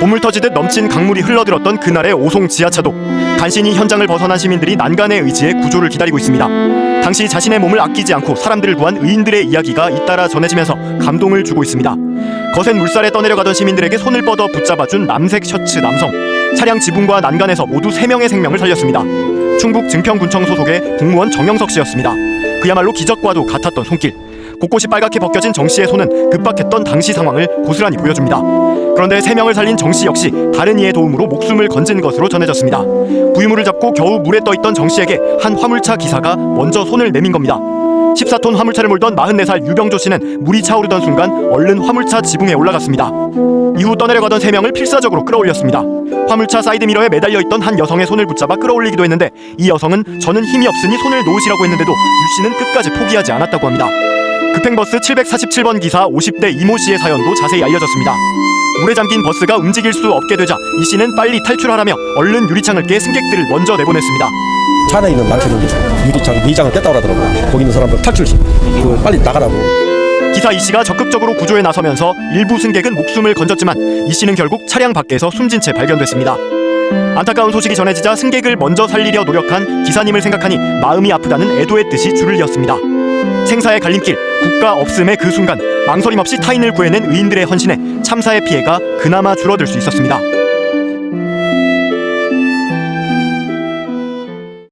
보물 터지듯 넘친 강물이 흘러들었던 그날의 오송 지하차도 간신히 현장을 벗어난 시민들이 난간의 의지에 구조를 기다리고 있습니다. 당시 자신의 몸을 아끼지 않고 사람들을 구한 의인들의 이야기가 잇따라 전해지면서 감동을 주고 있습니다. 거센 물살에 떠내려가던 시민들에게 손을 뻗어 붙잡아준 남색 셔츠 남성 차량 지붕과 난간에서 모두 3명의 생명을 살렸습니다. 충북 증평군청 소속의 공무원 정영석 씨였습니다. 그야말로 기적과도 같았던 손길 곳곳이 빨갛게 벗겨진 정 씨의 손은 급박했던 당시 상황을 고스란히 보여줍니다. 그런데 세 명을 살린 정씨 역시 다른 이의 도움으로 목숨을 건진 것으로 전해졌습니다. 부유물을 잡고 겨우 물에 떠 있던 정 씨에게 한 화물차 기사가 먼저 손을 내민 겁니다. 14톤 화물차를 몰던 44살 유병조 씨는 물이 차오르던 순간 얼른 화물차 지붕에 올라갔습니다. 이후 떠내려가던 세 명을 필사적으로 끌어올렸습니다. 화물차 사이드 미러에 매달려 있던 한 여성의 손을 붙잡아 끌어올리기도 했는데 이 여성은 저는 힘이 없으니 손을 놓으시라고 했는데도 유 씨는 끝까지 포기하지 않았다고 합니다. 급행버스 747번 기사 50대 이모 씨의 사연도 자세히 알려졌습니다. 물에 잠긴 버스가 움직일 수 없게 되자 이 씨는 빨리 탈출하라며 얼른 유리창을 깨 승객들을 먼저 내보냈습니다. 차 안에 있는 많게는 유리창 내장을 깼다고 하더라고요. 거기 있는 사람들 탈출시 그 빨리 나가라고. 기사 이 씨가 적극적으로 구조에 나서면서 일부 승객은 목숨을 건졌지만 이 씨는 결국 차량 밖에서 숨진 채 발견됐습니다. 안타까운 소식이 전해지자 승객을 먼저 살리려 노력한 기사님을 생각하니 마음이 아프다는 애도의 뜻이 줄을 이었습니다. 생사의 갈림길, 국가 없음의 그 순간 망설임 없이 타인을 구해낸 의인들의 헌신에 참사의 피해가 그나마 줄어들 수 있었습니다.